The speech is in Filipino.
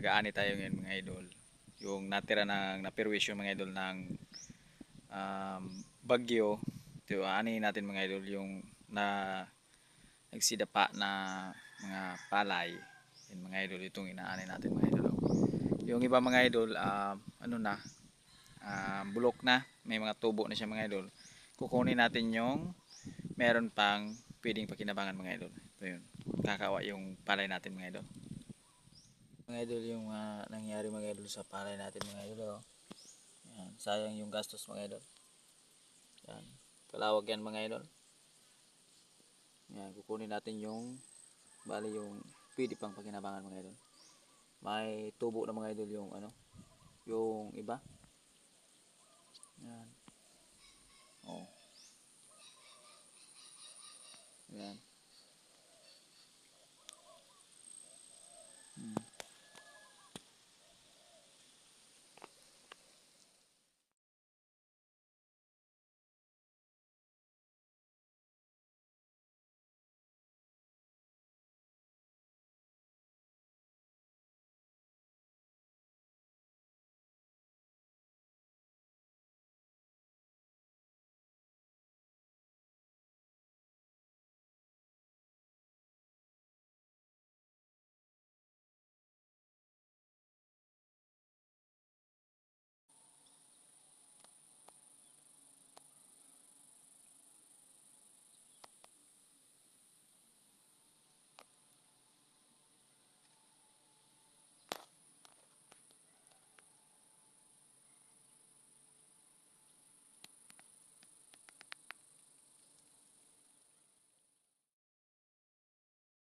mag-aani tayo ngayon mga idol. Yung natira ng napirwish yung mga idol ng um, bagyo. Ito, ani natin mga idol yung na nagsidapa na mga palay. Yan mga idol, itong inaani natin mga idol. Yung iba mga idol, um, ano na, um, bulok na, may mga tubo na siya mga idol. Kukunin natin yung meron pang pwedeng pakinabangan mga idol. Ito yun, kakawa yung palay natin mga idol. Mga idol, yung ah, nangyari mga idol sa palay natin mga idol. Oh. Yan, sayang yung gastos mga idol. Yan, kalawag yan mga idol. Yan, kukunin natin yung bali yung pwede pang pakinabangan mga idol. May tubo na mga idol yung ano, yung iba. Yan. Oh. Yan.